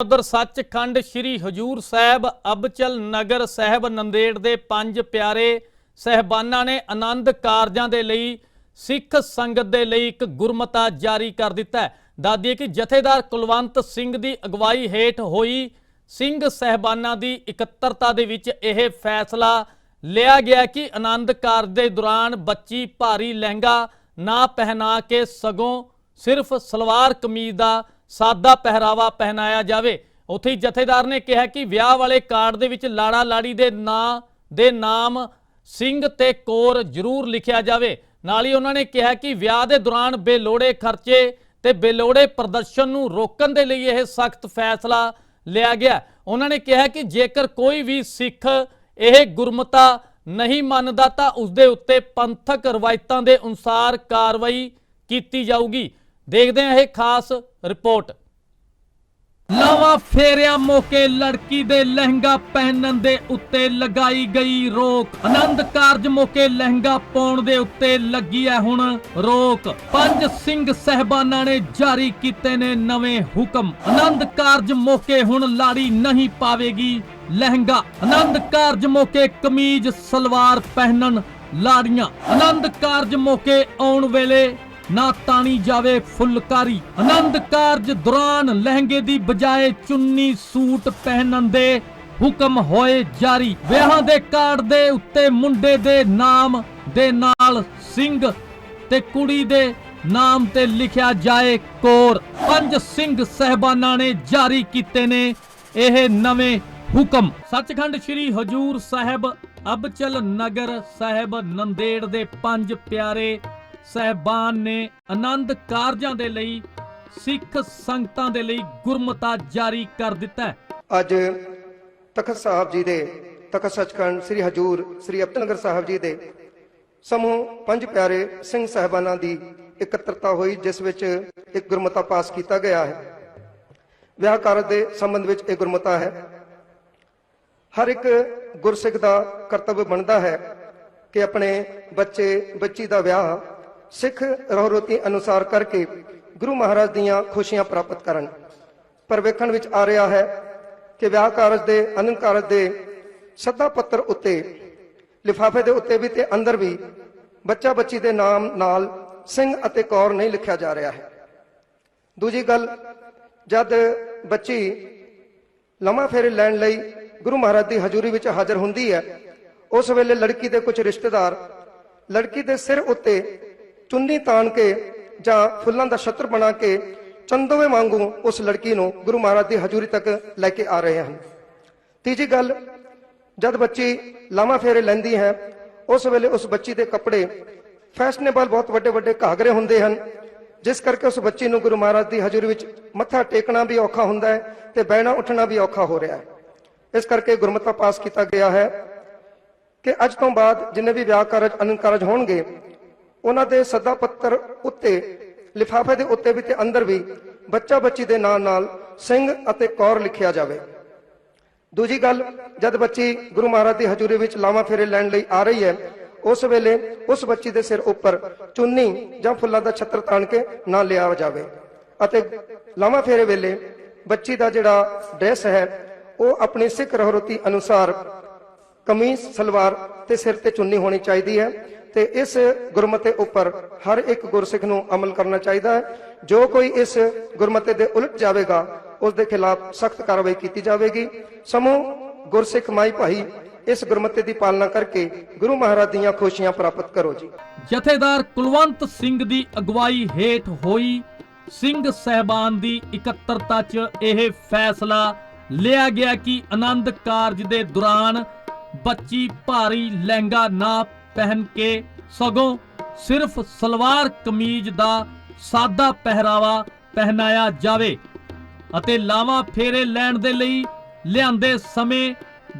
ਉਧਰ ਸੱਚਖੰਡ ਸ੍ਰੀ ਹਜੂਰ ਸਾਹਿਬ ਅਬਚਲ ਨਗਰ ਸਾਹਿਬ ਨੰਦੇੜ ਦੇ ਪੰਜ ਪਿਆਰੇ ਸਹਿਬਾਨਾਂ ਨੇ ਆਨੰਦ ਕਾਰਜਾਂ ਦੇ ਲਈ, ਸਿੱਖ ਸੰਗਤ ਦੇ ਲਈ ਇੱਕ ਗੁਰਮਤਾ ਜਾਰੀ ਕਰ ਦਿੱਤਾ ਹੈ। ਦਾਦੀ ਕਿ ਜਥੇਦਾਰ ਕੁਲਵੰਤ ਸਿੰਘ ਦੀ ਅਗਵਾਈ ਹੇਠ ਹੋਈ ਸਿੰਘ ਸਹਿਬਾਨਾਂ ਦੀ ਇਕੱਤਰਤਾ ਦੇ ਵਿੱਚ ਇਹ ਫੈਸਲਾ ਲਿਆ ਗਿਆ ਕਿ ਆਨੰਦ ਕਾਰਜ ਦੇ ਦੌਰਾਨ ਬੱਚੀ ਭਾਰੀ ਲਹਿੰਗਾ ਨਾ ਪਹਿਨਾ ਕੇ ਸਗੋਂ ਸਿਰਫ ਸਲਵਾਰ ਕਮੀਜ਼ ਦਾ ਸਾਦਾ ਪਹਿਰਾਵਾ ਪਹਿਨਾਇਆ ਜਾਵੇ। ਉੱਥੇ ਹੀ ਜਥੇਦਾਰ ਨੇ ਕਿਹਾ ਕਿ ਵਿਆਹ ਵਾਲੇ ਕਾਰਡ ਦੇ ਵਿੱਚ ਲਾੜਾ ਲਾੜੀ ਦੇ ਨਾਂ, ਦੇ ਨਾਮ, ਸਿੰਘ ਤੇ ਕੌਰ ਜ਼ਰੂਰ ਲਿਖਿਆ ਜਾਵੇ। ਨਾਲ ਹੀ ਉਹਨਾਂ ਨੇ ਕਿਹਾ ਕਿ ਵਿਆਹ ਦੇ ਦੌਰਾਨ ਬੇਲੋੜੇ ਖਰਚੇ ਤੇ ਬੇਲੋੜੇ ਪ੍ਰਦਰਸ਼ਨ ਨੂੰ ਰੋਕਣ ਦੇ ਲਈ ਇਹ ਸਖਤ ਫੈਸਲਾ ਲਿਆ ਗਿਆ। ਉਹਨਾਂ ਨੇ ਕਿਹਾ ਕਿ ਜੇਕਰ ਕੋਈ ਵੀ ਸਿੱਖ ਇਹ ਗੁਰਮਤਾ ਨਹੀਂ ਮੰਨਦਾ ਤਾਂ ਉਸ ਦੇ ਉੱਤੇ ਪੰਥਕ ਰਵਾਇਤਾਂ ਦੇ ਅਨੁਸਾਰ ਕਾਰਵਾਈ ਕੀਤੀ ਜਾਊਗੀ। ਦੇਖਦੇ ਹਾਂ ਇਹ ਖਾਸ ਰਿਪੋਰਟ। ਲਾਵਾ ਫੇਰਿਆ ਮੌਕੇ ਲੜਕੀ ਦੇ ਲਹਿੰਗਾ ਪਹਿਨਣ ਦੇ ਉੱਤੇ ਲਗਾਈ ਗਈ ਰੋਕ। ਆਨੰਦ ਕਾਰਜ ਮੌਕੇ ਲਹਿੰਗਾ ਪਾਉਣ ਦੇ ਉੱਤੇ ਲੱਗੀ ਹੈ ਹੁਣ ਰੋਕ। ਪੰਜ ਸਿੰਘ ਸਹਿਬਾਨਾਂ ਨੇ ਜਾਰੀ ਕੀਤੇ ਨੇ ਨਵੇਂ ਹੁਕਮ। ਆਨੰਦ ਕਾਰਜ ਮੌਕੇ ਹੁਣ ਲਾੜੀ ਨਹੀਂ ਪਾਵੇਗੀ ਲਹਿੰਗਾ। ਆਨੰਦ ਕਾਰਜ ਮੌਕੇ ਕਮੀਜ਼ ਸਲਵਾਰ ਪਹਿਨਣ ਲਾੜੀਆਂ। ਆਨੰਦ ਕਾਰਜ ਮੌਕੇ ਆਉਣ ਵੇਲੇ ਨਾ ਤਾਣੀ ਜਾਵੇ ਫੁਲਕਾਰੀ। ਆਨੰਦ ਕਾਰਜ ਦੌਰਾਨ ਲਹਿੰਗੇ ਦੀ ਬਜਾਏ ਚੁੰਨੀ, ਸੂਟ ਪਹਿਨਣ ਦੇ ਹੁਕਮ ਹੋਏ ਜਾਰੀ। ਵਿਆਹਾਂ ਦੇ ਕਾਰਡ ਦੇ ਉੱਤੇ ਮੁੰਡੇ ਦੇ ਨਾਮ ਦੇ ਨਾਲ ਸਿੰਘ ਤੇ ਕੁੜੀ ਦੇ ਨਾਮ ਤੇ ਲਿਖਿਆ ਜਾਏ ਕੋਰ। ਪੰਜ ਸਿੰਘ ਸਹਿਬਾਨਾਂ ਨੇ ਜਾਰੀ ਕੀਤੇ ਨੇ ਇਹ ਨਵੇਂ ਹੁਕਮ। ਸੱਚਖੰਡ ਸ੍ਰੀ ਹਜੂਰ ਸਾਹਿਬ, ਅਬਚਲ ਨਗਰ ਸਾਹਿਬ, ਨੰਦੇੜ ਦੇ ਪੰਜ ਪਿਆਰੇ ਸਹਿਬਾਨ ਨੇ ਆਨੰਦ ਕਾਰਜਾਂ ਦੇ ਲਈ, ਸਿੱਖ ਸੰਗਤਾਂ ਦੇ ਲਈ ਗੁਰਮਤਾ ਜਾਰੀ ਕਰ ਦਿੱਤਾ ਅੱਜ ਤਖਤ ਸਾਹਿਬ ਜੀ ਦੇ ਤਖਤ ਸੱਚਖੰਡ ਸ੍ਰੀ ਹਜੂਰ ਸ੍ਰੀ ਅਬਦਨਗਰ ਸਾਹਿਬ ਜੀ ਦੇ ਸਮੂਹ ਪੰਜ ਪਿਆਰੇ ਸਿੰਘ ਸਾਹਿਬਾਨਾਂ ਦੀ ਇਕੱਤਰਤਾ ਹੋਈ, ਜਿਸ ਵਿੱਚ ਇੱਕ ਗੁਰਮਤਾ ਪਾਸ ਕੀਤਾ ਗਿਆ ਹੈ। ਵਿਆਹ ਕਾਰਜ ਦੇ ਸੰਬੰਧ ਵਿੱਚ ਇਹ ਗੁਰਮਤਾ ਹੈ। ਹਰ ਇੱਕ ਗੁਰਸਿੱਖ ਦਾ ਕਰਤੱਵ ਬਣਦਾ ਹੈ ਕਿ ਆਪਣੇ ਬੱਚੇ, ਬੱਚੀ ਦਾ ਵਿਆਹ ਸਿੱਖ ਰਹੁ-ਰੀਤੀ ਅਨੁਸਾਰ ਕਰਕੇ ਗੁਰੂ ਮਹਾਰਾਜ ਦੀਆਂ ਖੁਸ਼ੀਆਂ ਪ੍ਰਾਪਤ ਕਰਨ। ਪਰ ਵੇਖਣ ਵਿੱਚ ਆ ਰਿਹਾ ਹੈ ਕਿ ਵਿਆਹ ਕਾਰਜ ਦੇ ਅਨੰਦ ਕਾਰਜ ਦੇ ਸੱਦਾ ਪੱਤਰ ਉੱਤੇ, ਲਿਫਾਫੇ ਦੇ ਉੱਤੇ ਵੀ ਤੇ ਅੰਦਰ ਵੀ ਬੱਚਾ ਬੱਚੀ ਦੇ ਨਾਮ ਨਾਲ ਸਿੰਘ ਅਤੇ ਕੌਰ ਨਹੀਂ ਲਿਖਿਆ ਜਾ ਰਿਹਾ ਹੈ। ਦੂਜੀ ਗੱਲ, ਜਦ ਬੱਚੀ ਲੰਮਾ ਫੇਰੇ ਲੈਣ ਲਈ ਗੁਰੂ ਮਹਾਰਾਜ ਦੀ ਹਜ਼ੂਰੀ ਵਿੱਚ ਹਾਜ਼ਰ ਹੁੰਦੀ ਹੈ, ਉਸ ਵੇਲੇ ਲੜਕੀ ਦੇ ਕੁਝ ਰਿਸ਼ਤੇਦਾਰ ਲੜਕੀ ਦੇ ਸਿਰ ਉੱਤੇ ਚੁੰਨੀ ਤਾਣ ਕੇ ਜਾਂ ਫੁੱਲਾਂ ਦਾ ਛਤਰ ਬਣਾ ਕੇ ਚੰਦੋਵੇਂ ਵਾਂਗੂ ਉਸ ਲੜਕੀ ਨੂੰ ਗੁਰੂ ਮਹਾਰਾਜ ਦੀ ਹਜ਼ੂਰੀ ਤੱਕ ਲੈ ਕੇ ਆ ਰਹੇ ਹਨ। ਤੀਜੀ ਗੱਲ, ਜਦ ਬੱਚੀ ਲਾਮਾ ਫੇਰੇ ਲੈਂਦੀ ਹੈ, ਉਸ ਵੇਲੇ ਉਸ ਬੱਚੀ ਦੇ ਕੱਪੜੇ ਫੈਸ਼ਨੇਬਲ ਬਹੁਤ ਵੱਡੇ ਵੱਡੇ ਘਾਗਰੇ ਹੁੰਦੇ ਹਨ, ਜਿਸ ਕਰਕੇ ਉਸ ਬੱਚੀ ਨੂੰ ਗੁਰੂ ਮਹਾਰਾਜ ਦੀ ਹਜ਼ੂਰੀ ਵਿੱਚ ਮੱਥਾ ਟੇਕਣਾ ਵੀ ਔਖਾ ਹੁੰਦਾ ਹੈ ਤੇ ਬਹਿਣਾ ਉੱਠਣਾ ਵੀ ਔਖਾ ਹੋ ਰਿਹਾ ਹੈ। ਇਸ ਕਰਕੇ ਗੁਰਮਤਾ ਪਾਸ ਕੀਤਾ ਗਿਆ ਹੈ ਕਿ ਅੱਜ ਤੋਂ ਬਾਅਦ ਜਿੰਨੇ ਵੀ ਵਿਆਹ ਕਾਰਜ, ਅਨੰਦ ਕਾਰਜ ਹੋਣਗੇ ਉਹਨਾਂ ਦੇ ਸੱਦਾ ਪੱਤਰ ਉੱਤੇ, ਲਿਫਾਫੇ ਦੇ ਉੱਤੇ ਵੀ ਤੇ ਅੰਦਰ ਵੀ ਬੱਚਾ ਬੱਚੀ ਦੇ ਨਾਂ ਨਾਲ ਸਿੰਘ ਅਤੇ ਕੌਰ ਲਿਖਿਆ ਜਾਵੇ। ਦੂਜੀ ਗੱਲ, ਜਦ ਬੱਚੀ ਗੁਰੂ ਮਹਾਰਾਜ ਦੀ ਹਜ਼ੂਰੀ ਵਿੱਚ ਲਾਵਾਂ ਫੇਰੇ ਲੈਣ ਲਈ ਆ ਰਹੀ ਹੈ, ਉਸ ਵੇਲੇ ਉਸ ਬੱਚੀ ਦੇ ਸਿਰ ਉੱਪਰ ਚੁੰਨੀ ਜਾਂ ਫੁੱਲਾਂ ਦਾ ਛੱਤਰ ਤਾਣ ਕੇ ਨਾ ਲਿਆ ਜਾਵੇ ਅਤੇ ਲਾਵਾਂ ਫੇਰੇ ਵੇਲੇ ਬੱਚੀ ਦਾ ਜਿਹੜਾ ਡਰੈਸ ਹੈ, ਉਹ ਆਪਣੀ ਸਿੱਖ ਰਹੁ-ਰੀਤੀ ਅਨੁਸਾਰ ਕਮੀਜ਼, ਸਲਵਾਰ ਤੇ ਸਿਰ ਤੇ ਚੁੰਨੀ ਹੋਣੀ ਚਾਹੀਦੀ ਹੈ। ਤੇ ਇਸ ਗੁਰਮਤੇ ਉੱਪਰ ਹਰ ਇੱਕ ਗੁਰਸਿੱਖ ਨੂੰ ਅਮਲ ਕਰਨਾ ਚਾਹੀਦਾ ਹੈ। ਜੋ ਕੋਈ ਇਸ ਗੁਰਮਤੇ ਦੇ ਉਲਟ ਜਾਵੇਗਾ, ਉਸ ਦੇ ਖਿਲਾਫ ਸਖਤ ਕਾਰਵਾਈ ਕੀਤੀ ਜਾਵੇਗੀ। ਸਮੂਹ ਗੁਰਸਿੱਖ ਮਾਈ ਭਾਈ, ਇਸ ਗੁਰਮਤੇ ਦੀ ਪਾਲਣਾ ਕਰਕੇ ਗੁਰੂ ਮਹਾਰਾਜ ਦੀਆਂ ਖੁਸ਼ੀਆਂ ਪ੍ਰਾਪਤ ਕਰੋ ਜੀ। ਜਥੇਦਾਰ ਕੁਲਵੰਤ ਸਿੰਘ ਦੀ ਅਗਵਾਈ ਹੇਠ ਹੋਈ। ਸਿੰਘ ਸਹਿਬਾਨ ਦੀ ਇਕੱਤਰਤਾ 'ਚ ਇਹ ਫੈਸਲਾ ਲਿਆ ਗਿਆ ਕਿ ਆਨੰਦ ਕਾਰਜ ਦੇ ਦੌਰਾਨ ਬੱਚੀ ਭਾਰੀ ਲਹਿੰਗਾ ਨਾ ਪਹਿਨ ਕੇ ਸਗੋਂ ਸਿਰਫ ਸਲਵਾਰ ਕਮੀਜ਼ ਦਾ ਸਾਦਾ ਪਹਿਰਾਵਾ ਪਹਿਨਾਇਆ ਜਾਵੇ ਅਤੇ ਲਾਵਾਂ ਫੇਰੇ ਲੈਣ ਦੇ ਲਈ ਲਿਆਂਦੇ ਸਮੇਂ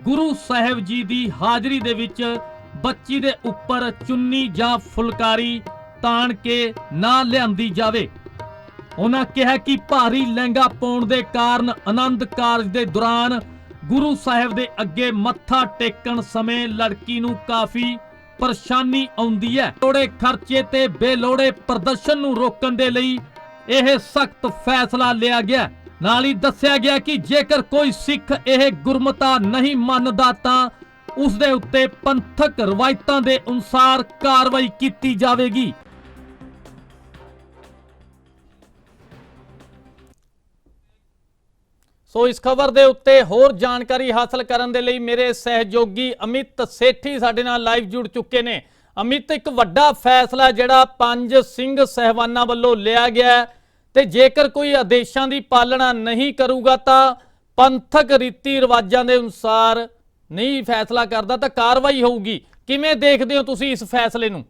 ਗੁਰੂ ਸਾਹਿਬ ਜੀ ਦੀ ਹਾਜ਼ਰੀ ਦੇ ਵਿੱਚ ਬੱਚੀ ਦੇ ਉੱਪਰ ਚੁੰਨੀ ਜਾਂ ਫੁਲਕਾਰੀ ਤਾਣ ਕੇ ਨਾ ਲਿਆਂਦੀ ਜਾਵੇ। ਉਹਨਾਂ ਕਿਹਾ ਕਿ ਭਾਰੀ ਲਹਿੰਗਾ ਪਾਉਣ ਦੇ ਕਾਰਨ ਆਨੰਦ ਕਾਰਜ ਦੇ ਦੌਰਾਨ ਗੁਰੂ ਸਾਹਿਬ ਦੇ ਅੱਗੇ ਮੱਥਾ ਟੇਕਣ ਸਮੇਂ ਲੜਕੀ ਨੂੰ ਕਾਫੀ ਪਰੇਸ਼ਾਨੀ ਆਉਂਦੀ ਹੈ। ਲੋੜੇ ਖਰਚੇ ਤੇ ਬੇਲੋੜੇ ਪ੍ਰਦਰਸ਼ਨ ਨੂੰ ਰੋਕਣ ਦੇ ਲਈ ਇਹ ਸਖਤ ਫੈਸਲਾ ਲਿਆ ਗਿਆ। ਨਾਲ ਹੀ ਦੱਸਿਆ ਗਿਆ ਕਿ ਜੇਕਰ ਕੋਈ ਸਿੱਖ ਇਹ ਗੁਰਮਤਾ ਨਹੀਂ ਮੰਨਦਾ ਤਾਂ ਉਸ ਦੇ ਉੱਤੇ ਪੰਥਕ ਰਵਾਇਤਾਂ ਦੇ ਅਨੁਸਾਰ ਕਾਰਵਾਈ ਕੀਤੀ ਜਾਵੇਗੀ। ਸੋ ਇਸ ਖਬਰ ਦੇ ਉੱਤੇ ਹੋਰ ਜਾਣਕਾਰੀ ਹਾਸਲ ਕਰਨ ਦੇ ਲਈ ਮੇਰੇ ਸਹਿਯੋਗੀ ਅਮਿਤ ਸੇਠੀ ਸਾਡੇ ਨਾਲ ਲਾਈਵ ਜੁੜ ਚੁੱਕੇ ਨੇ। ਅਮਿਤ, ਇੱਕ ਵੱਡਾ ਫੈਸਲਾ ਜਿਹੜਾ ਪੰਜ ਸਿੰਘ ਸਹਿਬਾਨਾਂ ਵੱਲੋਂ ਲਿਆ ਗਿਆ ਹੈ ਤੇ ਜੇਕਰ ਕੋਈ ਆਦੇਸ਼ਾਂ ਦੀ ਪਾਲਣਾ ਨਹੀਂ ਕਰੂਗਾ ਤਾਂ ਪੰਥਕ ਰੀਤੀ ਰਿਵਾਜਾਂ ਦੇ ਅਨੁਸਾਰ ਨਹੀਂ ਫੈਸਲਾ ਕਰਦਾ ਤਾਂ ਕਾਰਵਾਈ ਹੋਊਗੀ। ਕਿਵੇਂ ਦੇਖਦੇ ਹੋ ਤੁਸੀਂ ਇਸ ਫੈਸਲੇ ਨੂੰ?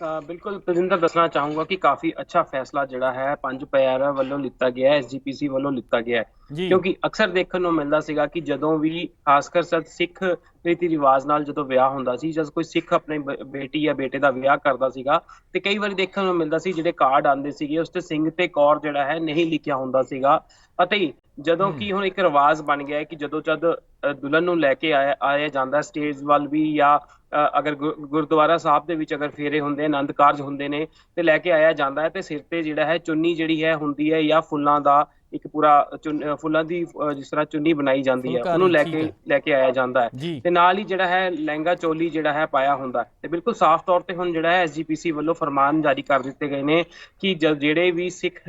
ਬਿਲਕੁਲ ਤਜਿੰਦਰ ਦੱਸਣਾ ਚਾਹੂੰਗਾ ਕਿ ਕਾਫੀ ਅੱਛਾ ਫੈਸਲਾ ਜਿਹੜਾ ਹੈ ਪੰਜ ਪਿਆਰਿਆਂ ਵੱਲੋਂ ਲਿੱਤਾ ਗਿਆ ਹੈ ਐਸਜੀਪੀਸੀ ਵੱਲੋਂ ਲਿੱਤਾ ਗਿਆ ਹੈ। ਕਿਉਂਕਿ ਅਕਸਰ ਦੇਖਣ ਨੂੰ ਮਿਲਦਾ ਸੀਗਾ ਕਿ ਜਦੋਂ ਵੀ ਖਾਸਕਰ ਸਦ ਸਿੱਖ ਰੀਤੀ ਰਿਵਾਜ ਨਾਲ ਜਦੋਂ ਵਿਆਹ ਹੁੰਦਾ ਸੀ ਜਦ ਕੋਈ ਸਿੱਖ ਆਪਣੇ ਬੇਟੀ ਜਾਂ ਬੇਟੇ ਦਾ ਵਿਆਹ ਕਰਦਾ ਸੀਗਾ ਤੇ ਕਈ ਵਾਰੀ ਦੇਖਣ ਨੂੰ ਮਿਲਦਾ ਸੀ ਜਿਹੜੇ ਕਾਰਡ ਆਉਂਦੇ ਸੀਗੇ ਉਸ ਤੇ ਸਿੰਘ ਤੇ ਕੌਰ ਜਿਹੜਾ ਹੈ ਨਹੀਂ ਲਿਖਿਆ ਹੁੰਦਾ ਸੀਗਾ। ਅਤੇ ਜਦੋਂ ਕਿ ਹੁਣ ਇੱਕ ਰਿਵਾਜ ਬਣ ਗਿਆ ਹੈ ਕਿ ਜਦੋਂ ਜਦ ਦੁਲਹਨ ਨੂੰ ਲੈ ਕੇ ਆਇਆ ਆਇਆ ਜਾਂਦਾ ਸਟੇਜ ਵੱਲ ਵੀ ਜਾਂ ਅਗਰ ਗੁਰ- ਗੁਰਦੁਆਰਾ ਸਾਹਿਬ ਦੇ ਵਿੱਚ ਅਗਰ ਫੇਰੇ ਹੁੰਦੇ ਆਨੰਦ ਕਾਰਜ ਹੁੰਦੇ ਨੇ ਤੇ ਲੈ ਕੇ ਆਇਆ ਜਾਂਦਾ ਹੈ ਤੇ ਸਿਰ ਤੇ ਜਿਹੜਾ ਹੈ ਚੁੰਨੀ ਜਿਹੜੀ ਹੈ ਹੁੰਦੀ ਹੈ ਜਾਂ ਫੁੱਲਾਂ ਦਾ ਇੱਕ ਪੂਰਾ ਫੁੱਲਾਂ ਦੀ ਜਿਸ ਤਰ੍ਹਾਂ ਚੁੰਨੀ ਬਣਾਈ ਜਾਂਦੀ ਹੈ ਉਹਨੂੰ ਲੈ ਕੇ। ਲੈ ਕੇ ਆਇਆ ਜਾਂਦਾ ਹੈ ਤੇ ਨਾਲ ਹੀ ਜਿਹੜਾ ਹੈ ਲਹਿੰਗਾ ਚੋਲੀ ਜਿਹੜਾ ਹੈ ਪਾਇਆ ਹੁੰਦਾ। ਤੇ ਬਿਲਕੁਲ ਸਾਫ਼ ਤੌਰ ਤੇ ਹੁਣ ਜਿਹੜਾ ਹੈ ਐਸਜੀਪੀਸੀ ਵੱਲੋਂ ਫਰਮਾਨ ਜਾਰੀ ਕਰ ਦਿੱਤੇ ਗਏ ਨੇ ਕਿ ਜਿਹੜੇ ਵੀ ਸਿੱਖ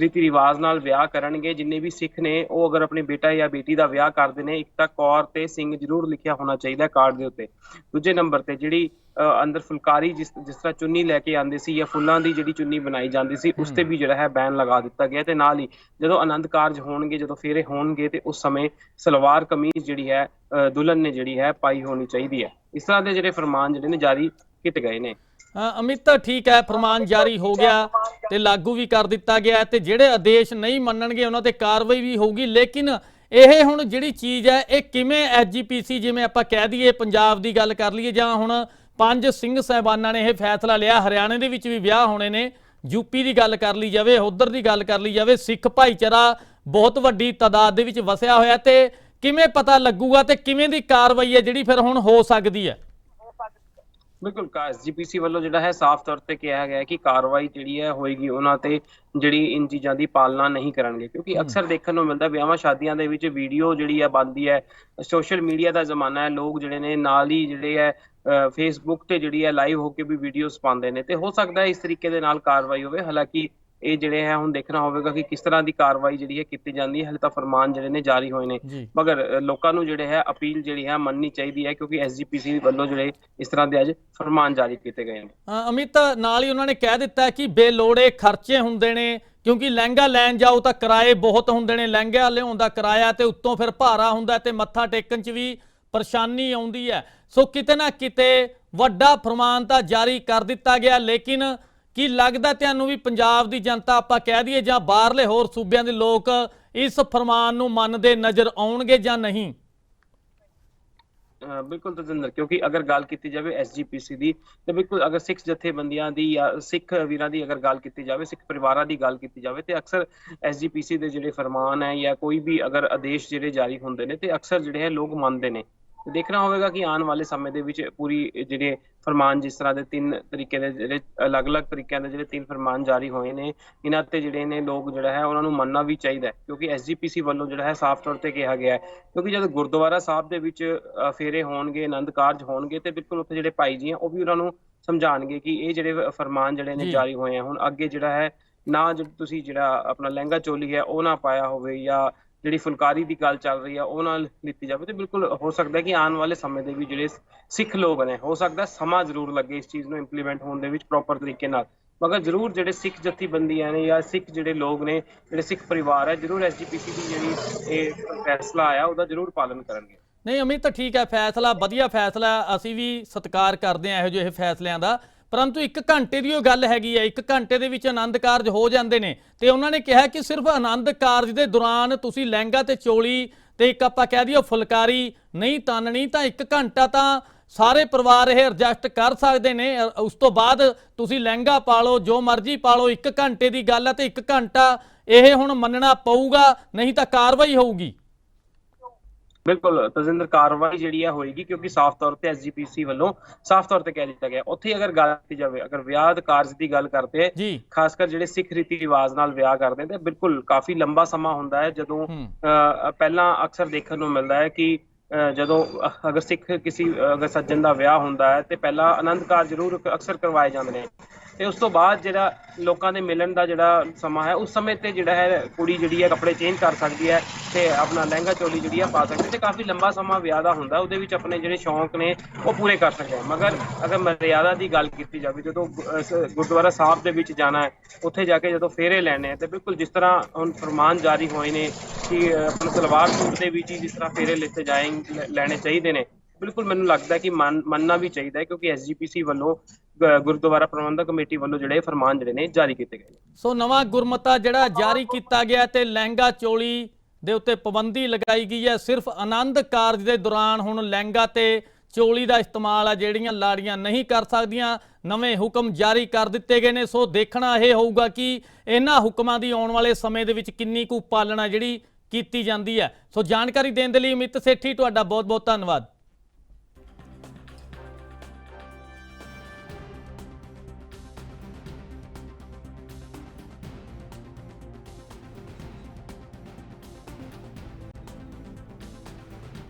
ਰੀਤੀ ਰਿਵਾਜ ਨਾਲ ਵਿਆਹ ਕਰਨਗੇ ਜਿੰਨੇ ਵੀ ਸਿੱਖ ਨੇ ਉਹ ਅਗਰ ਆਪਣੇ ਬੇਟਾ ਜਾਂ ਬੇਟੀ ਦਾ ਵਿਆਹ ਕਰਦੇ ਨੇ ਇੱਕ ਤਾਂ ਕੌਰ ਤੇ ਸਿੰਘ ਜ਼ਰੂਰ ਲਿਖਿਆ ਹੋਣਾ ਚਾਹੀਦਾ ਕਾਰਡ ਦੇ ਉੱਤੇ। ਦੂਜੇ ਨੰਬਰ ਤੇ ਜਿਹੜੀ ਅ, ਅੰਦਰ ਫੁਲਕਾਰੀ ਜਿਸ ਜਿਸ ਤਰ੍ਹਾਂ ਚੁੰਨੀ ਲੈ ਕੇ ਆਉਂਦੇ ਸੀ ਜਾਂ ਫੁੱਲਾਂ ਦੀ ਜਿਹੜੀ ਚੁੰਨੀ ਬਣਾਈ ਜਾਂਦੀ ਸੀ ਉਸ ਤੇ ਵੀ ਜਿਹੜਾ ਹੈ ਬੈਨ ਲਗਾ ਦਿੱਤਾ ਗਿਆ ਤੇ ਨਾਲ ਹੀ ਜਦੋਂ ਆਨੰਦ ਕਾਰਜ ਹੋਣਗੇ ਜਦੋਂ ਫੇਰੇ ਹੋਣਗੇ ਤੇ ਉਸ ਸਮੇਂ ਸਲਵਾਰ ਕਮੀਜ਼ ਜਿਹੜੀ ਹੈ ਅ, ਦੁਲਹਨ ਨੇ ਜਿਹੜੀ ਹੈ ਪਾਈ ਹੋਣੀ ਚਾਹੀਦੀ ਹੈ। ਇਸ ਤਰ੍ਹਾਂ ਦੇ ਜਿਹੜੇ ਫਰਮਾਨ ਜਿਹੜੇ ਨੇ ਜਾਰੀ ਕੀਤੇ ਗਏ ਨੇ। ਅਮਿਤ ਠੀਕ ਹੈ, ਫਰਮਾਨ ਜਾਰੀ ਹੋ ਗਿਆ ਤੇ ਲਾਗੂ ਵੀ ਕਰ ਦਿੱਤਾ ਗਿਆ ਹੈ ਤੇ ਜਿਹੜੇ ਆਦੇਸ਼ ਨਹੀਂ ਮੰਨਣਗੇ ਉਹਨਾਂ ਤੇ ਕਾਰਵਾਈ ਵੀ ਹੋਊਗੀ, ਲੇਕਿਨ ਇਹ ਹੁਣ ਜਿਹੜੀ ਚੀਜ਼ ਹੈ, ਇਹ ਕਿਵੇਂ ਐਸਜੀਪੀਸੀ ਜਿਵੇਂ ਆਪਾਂ ਕਹਿ ਦਈਏ ਪੰਜਾਬ ਦੀ ਗੱਲ ਕਰ ਲਈਏ ਜਾਂ ਹੁਣ ਪੰਜ ਸਿੰਘ ਸਾਹਿਬਾਨਾਂ ਨੇ ਇਹ ਫੈਸਲਾ ਲਿਆ, ਹਰਿਆਣੇ ਦੇ ਵਿੱਚ ਵੀ ਵਿਆਹ ਹੋਣੇ ਨੇ ਯੂਪੀ ਦੀ ਗੱਲ ਕਰ ਲਈ ਜਾਵੇ, ਉਧਰ ਦੀ ਗੱਲ ਕਰ ਲਈ ਜਾਵੇ, ਸਿੱਖ ਭਾਈਚਾਰਾ ਬਹੁਤ ਵੱਡੀ ਤਾਦਾਦ ਦੇ ਵਿੱਚ ਵਸਿਆ ਹੋਇਆ ਤੇ ਕਿਵੇਂ ਪਤਾ ਲੱਗੂਗਾ ਤੇ ਕਿਵੇਂ ਦੀ ਕਾਰਵਾਈ ਹੈ ਜਿਹੜੀ ਫਿਰ ਹੁਣ ਹੋ ਸਕਦੀ ਹੈ? ਬਿਲਕੁਲ ਐਸਜੀਪੀਸੀ ਵੱਲੋਂ ਜਿਹੜਾ ਹੈ ਸਾਫ਼ ਤੌਰ ਤੇ ਕਿਹਾ ਗਿਆ ਹੈ ਕਿ ਕਾਰਵਾਈ ਜਿਹੜੀ ਹੈ ਹੋਏਗੀ ਉਹਨਾਂ ਤੇ ਜਿਹੜੀ ਇਨ ਚੀਜ਼ਾਂ ਦੀ ਪਾਲਣਾ ਨਹੀਂ ਕਰਨਗੇ। ਕਿਉਂਕਿ ਅਕਸਰ ਦੇਖਣ ਨੂੰ ਮਿਲਦਾ ਵਿਆਹਾਂ ਸ਼ਾਦੀਆਂ ਦੇ ਵਿੱਚ ਵੀਡੀਓ ਜਿਹੜੀ ਹੈ ਬਣਦੀ ਹੈ ਸੋਸ਼ਲ ਮੀਡੀਆ ਦਾ ਜ਼ਮਾਨਾ ਹੈ ਲੋਕ ਜਿਹੜੇ ਨੇ ਨਾਲ ਹੀ ਜਿਹੜੇ ਹੈ ਫੇਸਬੁੱਕ ਤੇ ਜਿਹੜੀ ਹੈ ਲਾਈਵ ਹੋ ਕੇ ਵੀ ਵੀਡੀਓਜ਼ ਪਾਉਂਦੇ ਨੇ। ਤੇ ਹੋ ਸਕਦਾ ਹੈ ਇਸ ਤਰੀਕੇ ਦੇ ਨਾਲ ਕਾਰਵਾਈ ਹੋਵੇ ਹਾਲਾਂਕਿ ਇਹ ਜਿਹੜੇ ਹੈ ਹੁਣ ਦੇਖਣਾ ਹੋਵੇਗਾ ਕਿ ਕਿਸ ਤਰ੍ਹਾਂ ਦੀ ਕਾਰਵਾਈ ਜਿਹੜੀ ਹੈ ਕੀਤੀ ਜਾਂਦੀ ਹੈ। ਹਲੇ ਤਾਂ ਫਰਮਾਨ ਜਿਹੜੇ ਨੇ ਜਾਰੀ ਹੋਏ ਨੇ। ਮਗਰ ਲੋਕਾਂ ਨੂੰ ਜਿਹੜੇ ਹੈ ਅਪੀਲ ਜਿਹੜੀ ਹੈ ਮੰਨਣੀ ਚਾਹੀਦੀ ਹੈ ਕਿਉਂਕਿ ਐਸਜੀਪੀਸੀ ਵੱਲੋਂ ਜਿਹੜੇ ਇਸ ਤਰ੍ਹਾਂ ਦੇ ਅੱਜ ਫਰਮਾਨ ਜਾਰੀ ਕੀਤੇ ਗਏ ਨੇ। ਅਮਿਤ ਨਾਲ ਹੀ ਉਹਨਾਂ ਨੇ ਕਹਿ ਦਿੱਤਾ ਕਿ ਬੇਲੋੜੇ ਖਰਚੇ ਹੁੰਦੇ ਨੇ ਕਿਉਂਕਿ ਲਹਿੰਗਾ ਲੈਣ ਜਾਓ ਤਾਂ ਕਿਰਾਏ ਬਹੁਤ ਹੁੰਦੇ ਨੇ। ਲਹਿੰਗਾ ਲਿਆਉਣ ਦਾ ਕਿਰਾਇਆ ਤੇ ਉੱਤੋਂ ਫਿਰ ਭਾਰਾ ਹੁੰਦਾ ਤੇ ਮੱਥਾ ਟੇਕਣ 'ਚ ਵੀ ਪਰੇਸ਼ਾਨੀ ਆਉਂਦੀ ਹੈ। ਸੋ ਕਿਤੇ ਨਾ ਕਿਤੇ ਵੱਡਾ ਫਰਮਾਨ ਤਾਂ ਜਾਰੀ ਕਰ ਦਿੱਤਾ ਗਿਆ ਲੇਕਿਨ ਕੀ ਲੱਗਦਾ ਤੁਹਾਨੂੰ ਵੀ ਪੰਜਾਬ ਦੀ ਜਨਤਾ ਆਪਾਂ ਕਹਿ ਦਈਏ ਜਾਂ ਬਾਹਰਲੇ ਹੋਰ ਸੂਬਿਆਂ ਦੇ ਲੋਕ ਇਸ ਫਰਮਾਨ ਨੂੰ ਮੰਨਦੇ ਨਜ਼ਰ ਆਉਣਗੇ ਜਾਂ ਨਹੀਂ? ਬਿਲਕੁਲ ਤਜਿੰਦਰ, ਕਿਉਂਕਿ ਅਗਰ ਗੱਲ ਕੀਤੀ ਜਾਵੇ ਐਸਜੀਪੀਸੀ ਦੀ, ਤੇ ਬਿਲਕੁਲ ਅਗਰ ਸਿੱਖ ਜਥੇਬੰਦੀਆਂ ਦੀ ਜਾਂ ਸਿੱਖ ਵੀਰਾਂ ਦੀ ਅਗਰ ਗੱਲ ਕੀਤੀ ਜਾਵੇ, ਸਿੱਖ ਪਰਿਵਾਰਾਂ ਦੀ ਗੱਲ ਕੀਤੀ ਜਾਵੇ, ਤੇ ਅਕਸਰ ਐਸਜੀਪੀਸੀ ਦੇ ਜਿਹੜੇ ਫਰਮਾਨ ਹੈ ਜਾਂ ਕੋਈ ਵੀ ਅਗਰ ਆਦੇਸ਼ ਜਿਹੜੇ ਜਾਰੀ ਹੁੰਦੇ ਨੇ, ਤੇ ਅਕਸਰ ਜਿਹੜੇ ਹੈ ਲੋਕ ਮੰਨਦੇ ਨੇ। ਦੇਖਣਾ ਹੋਵੇਗਾ ਕਿ ਆਉਣ ਵਾਲੇ ਸਮੇਂ ਦੇ ਵਿੱਚ ਪੂਰੀ ਜਿਹੜੇ ਫਰਮਾਨ ਜਿਸ ਤਰ੍ਹਾਂ ਦੇ ਤਿੰਨ ਤਰੀਕੇ ਦੇ ਜਿਹੜੇ ਅਲੱਗ-ਅਲੱਗ ਤਰੀਕਿਆਂ ਦੇ ਜਿਹੜੇ ਤਿੰਨ ਫਰਮਾਨ ਜਾਰੀ ਹੋਏ ਨੇ ਇਹਨਾਂ ਤੇ ਜਿਹੜੇ ਨੇ ਲੋਕ ਜਿਹੜਾ ਹੈ ਉਹਨਾਂ ਨੂੰ ਮੰਨਣਾ ਵੀ ਚਾਹੀਦਾ ਕਿਉਂਕਿ ਐਸਜੀਪੀਸੀ ਵੱਲੋਂ ਜਿਹੜਾ ਹੈ ਸਾਫ਼ ਤੌਰ ਤੇ ਕਿਹਾ ਗਿਆ ਹੈ ਕਿਉਂਕਿ ਜਦ ਗੁਰਦੁਆਰਾ ਸਾਹਿਬ ਦੇ ਵਿੱਚ ਫੇਰੇ ਹੋਣਗੇ ਆਨੰਦ ਕਾਰਜ ਹੋਣਗੇ ਤੇ ਬਿਲਕੁਲ ਉੱਥੇ ਜਿਹੜੇ ਭਾਈ ਜੀ ਆ ਉਹ ਵੀ ਉਹਨਾਂ ਨੂੰ ਸਮਝਾਣਗੇ ਕਿ ਇਹ ਜਿਹੜੇ ਫਰਮਾਨ ਜਿਹੜੇ ਨੇ। ਜਾਰੀ ਹੋਏ ਆ ਹੁਣ ਅੱਗੇ ਜਿਹੜਾ ਹੈ ਨਾ ਜਦ ਤੁਸੀਂ ਜਿਹੜਾ ਆਪਣਾ ਲਹਿੰਗਾ ਚੋਲੀ ਹੈ ਉਹ ਨਾ ਪਾਇਆ ਹੋਵੇ ਜਾਂ ਜਿਹੜੀ ਫੁਲਕਾਰੀ ਦੀ ਗੱਲ ਚੱਲ ਰਹੀ ਆ, ਉਹ ਨਾਲ ਦਿੱਤੀ ਜਾਵੇ ਤੇ ਬਿਲਕੁਲ ਹੋ ਸਕਦਾ ਕਿ ਆਉਣ ਵਾਲੇ ਸਮੇਂ ਦੇ ਵੀ ਜਿਹੜੇ ਸਿੱਖ ਲੋਕ ਨੇ, ਹੋ ਸਕਦਾ ਸਮਾਂ ਜ਼ਰੂਰ ਲੱਗੇ ਇਸ ਚੀਜ਼ ਨੂੰ ਇੰਪਲੀਮੈਂਟ ਹੋਣ ਦੇ ਵਿੱਚ ਪ੍ਰੋਪਰ ਤਰੀਕੇ ਨਾਲ। ਮਗਰ ਜ਼ਰੂਰ ਜਿਹੜੇ ਸਿੱਖ ਜਥੇਬੰਦੀਆਂ ਨੇ ਜਾਂ ਸਿੱਖ ਜਿਹੜੇ ਲੋਕ ਨੇ, ਜਿਹੜੇ ਸਿੱਖ ਪਰਿਵਾਰ ਹੈ, ਜ਼ਰੂਰ ਐਸਜੀਪੀਸੀ ਦੀ ਜਿਹੜੀ ਇਹ ਫੈਸਲਾ ਆਇਆ, ਉਹਦਾ ਜ਼ਰੂਰ ਪਾਲਣ ਕਰਨਗੇ। ਨਹੀਂ, ਅਮਿਤ ਠੀਕ ਹੈ, ਫੈਸਲਾ, ਵਧੀਆ ਫੈਸਲਾ, ਅਸੀਂ ਵੀ ਸਤਿਕਾਰ ਕਰਦੇ ਹਾਂ ਇਹੋ ਜਿਹੇ ਫੈਸਲਿਆਂ ਦਾ। ਪਰੰਤੂ ਇੱਕ ਘੰਟੇ ਦੀ ਉਹ ਗੱਲ ਹੈਗੀ ਹੈ, ਇੱਕ ਘੰਟੇ ਦੇ ਵਿੱਚ ਆਨੰਦ ਕਾਰਜ ਹੋ ਜਾਂਦੇ ਨੇ। ਤੇ ਉਹਨਾਂ ਨੇ ਕਿਹਾ ਕਿ ਸਿਰਫ ਆਨੰਦ ਕਾਰਜ ਦੇ ਦੌਰਾਨ ਤੁਸੀਂ ਲਹਿੰਗਾ ਤੇ ਚੋਲੀ ਤੇ ਇੱਕ ਆਪਾਂ ਕਹਿ ਦਈਏ ਫੁਲਕਾਰੀ ਨਹੀਂ ਤਾਨਣੀ, ਤਾਂ ਇੱਕ ਘੰਟਾ ਤਾਂ ਸਾਰੇ ਪਰਿਵਾਰ ਇਹ ਐਡਜਸਟ ਕਰ ਸਕਦੇ ਨੇ। ਉਸ ਤੋਂ ਬਾਅਦ ਤੁਸੀਂ ਲਹਿੰਗਾ ਪਾ ਲਓ, ਜੋ ਮਰਜ਼ੀ ਪਾ ਲਓ, ਇੱਕ ਘੰਟੇ ਦੀ ਗੱਲ ਹੈ ਤੇ ਇੱਕ ਘੰਟਾ ਇਹ ਹੁਣ ਮੰਨਣਾ ਪਊਗਾ, ਨਹੀਂ ਤਾਂ ਕਾਰਵਾਈ ਹੋਊਗੀ। ਬਿਲਕੁਲ ਤਜਿੰਦਰ ਕਾਰਵਾਈ ਜਿਹੜੀ ਹੈ ਹੋਏਗੀ ਕਿਉਂਕਿ ਸਾਫ਼ ਤੌਰ ਤੇ ਐਸਜੀਪੀਸੀ ਵੱਲੋਂ ਸਾਫ਼ ਤੌਰ ਤੇ ਕਹਿ ਦਿੱਤਾ ਗਿਆ। ਉੱਥੇ ਅਗਰ ਗੱਲ ਕੀਤੀ ਜਾਵੇ ਅਗਰ ਵਿਆਹ ਕਾਰਜ ਦੀ ਗੱਲ ਕਰਦੇ ਖਾਸ ਕਰ ਜਿਹੜੇ ਸਿੱਖ ਰੀਤੀ ਰਿਵਾਜ ਨਾਲ ਵਿਆਹ ਕਰਦੇ ਤੇ ਬਿਲਕੁਲ ਕਾਫੀ ਲੰਬਾ ਸਮਾਂ ਹੁੰਦਾ ਹੈ ਜਦੋਂ ਪਹਿਲਾਂ ਅਕਸਰ ਦੇਖਣ ਨੂੰ ਮਿਲਦਾ ਹੈ ਕਿ ਜਦੋਂ ਅਗਰ ਸਿੱਖ ਕਿਸੇ ਅਗਰ ਸੱਜਣ ਦਾ ਵਿਆਹ ਹੁੰਦਾ ਹੈ ਤੇ ਪਹਿਲਾਂ ਆਨੰਦ ਕਾਰਜ ਜ਼ਰੂਰ ਅਕਸਰ ਕਰਵਾਏ ਜਾਂਦੇ ਨੇ। ਤੇ ਉਸ ਤੋਂ ਬਾਅਦ ਜਿਹੜਾ ਲੋਕਾਂ ਦੇ ਮਿਲਣ ਦਾ ਜਿਹੜਾ ਸਮਾਂ ਹੈ ਉਸ ਸਮੇਂ ਤੇ ਜਿਹੜਾ ਹੈ ਕੁੜੀ ਜਿਹੜੀ ਹੈ ਕੱਪੜੇ ਚੇਂਜ ਕਰ ਸਕਦੀ ਹੈ। ਤੇ ਆਪਣਾ ਲਹਿੰਗਾ ਚੋਲੀ ਜਿਹੜੀ ਹੈ ਪਾ ਸਕਦੀ ਤੇ ਕਾਫੀ ਲੰਬਾ ਸਮਾਂ ਵਿਆਹ ਦਾ ਹੁੰਦਾ, ਉਹਦੇ ਵਿੱਚ ਆਪਣੇ ਜਿਹੜੇ ਸ਼ੌਂਕ ਨੇ, ਉਹ ਪੂਰੇ ਕਰ ਸਕਦੇ ਮਗਰ ਅਗਰ ਮਰਿਆਦਾ ਦੀ ਗੱਲ ਕੀਤੀ ਜਾਵੇ, ਜਦੋਂ ਗੁਰਦੁਆਰਾ ਸਾਹਿਬ ਦੇ ਵਿੱਚ ਜਾਣਾ ਹੈ, ਉੱਥੇ ਜਾ ਕੇ ਜਦੋਂ ਫੇਰੇ ਲੈਣੇ ਤੇ ਬਿਲਕੁਲ ਜਿਸ ਤਰ੍ਹਾਂ ਹੁਣ ਫਰਮਾਨ ਜਾਰੀ ਹੋਏ ਨੇ ਕਿ ਆਪਣਾ ਸਲਵਾਰ ਸੂਟ ਦੇ ਵਿੱਚ ਹੀ ਜਿਸ ਤਰ੍ਹਾਂ ਫੇਰੇ ਲਿੱਤੇ ਜਾਏ ਲੈਣੇ ਚਾਹੀਦੇ ਨੇ, ਬਿਲਕੁਲ ਮੈਨੂੰ ਲੱਗਦਾ ਕਿ ਮੰਨਣਾ ਵੀ ਚਾਹੀਦਾ ਹੈ, ਕਿਉਂਕਿ ਐਸਜੀਪੀਸੀ ਵੱਲੋਂ ਗੁਰਦੁਆਰਾ ਪ੍ਰਬੰਧਕ ਕਮੇਟੀ ਵੱਲੋਂ ਜਿਹੜੇ ਫਰਮਾਨ ਜਿਹੜੇ ਨੇ, ਜਾਰੀ ਕੀਤੇ ਗਏ ਸੋ ਨਵਾਂ ਗੁਰਮਤਾ ਜਿਹੜਾ ਜਾਰੀ ਕੀਤਾ ਗਿਆ ਤੇ ਲਹਿੰਗਾ ਚੋਲੀ ਦੇ ਉੱਤੇ ਪਾਬੰਦੀ ਲਗਾਈ ਗਈ ਹੈ। ਸਿਰਫ ਆਨੰਦ ਕਾਰਜ ਦੇ ਦੌਰਾਨ ਹੁਣ ਲਹਿੰਗਾ ਤੇ ਚੋਲੀ ਦਾ ਇਸਤੇਮਾਲ ਆ, ਜਿਹੜੀਆਂ ਲਾੜੀਆਂ ਨਹੀਂ ਕਰ ਸਕਦੀਆਂ, ਨਵੇਂ ਹੁਕਮ ਜਾਰੀ ਕਰ ਦਿੱਤੇ ਗਏ ਨੇ। ਸੋ ਦੇਖਣਾ ਇਹ ਹੋਊਗਾ ਕਿ ਇਹਨਾਂ ਹੁਕਮਾਂ ਦੀ ਆਉਣ ਵਾਲੇ ਸਮੇਂ ਦੇ ਵਿੱਚ ਕਿੰਨੀ ਕੁ ਪਾਲਣਾ ਜਿਹੜੀ ਕੀਤੀ ਜਾਂਦੀ ਹੈ। ਸੋ ਜਾਣਕਾਰੀ ਦੇਣ ਦੇ ਲਈ ਅਮਿਤ ਸੇਠੀ, ਤੁਹਾਡਾ ਬਹੁਤ ਬਹੁਤ ਧੰਨਵਾਦ।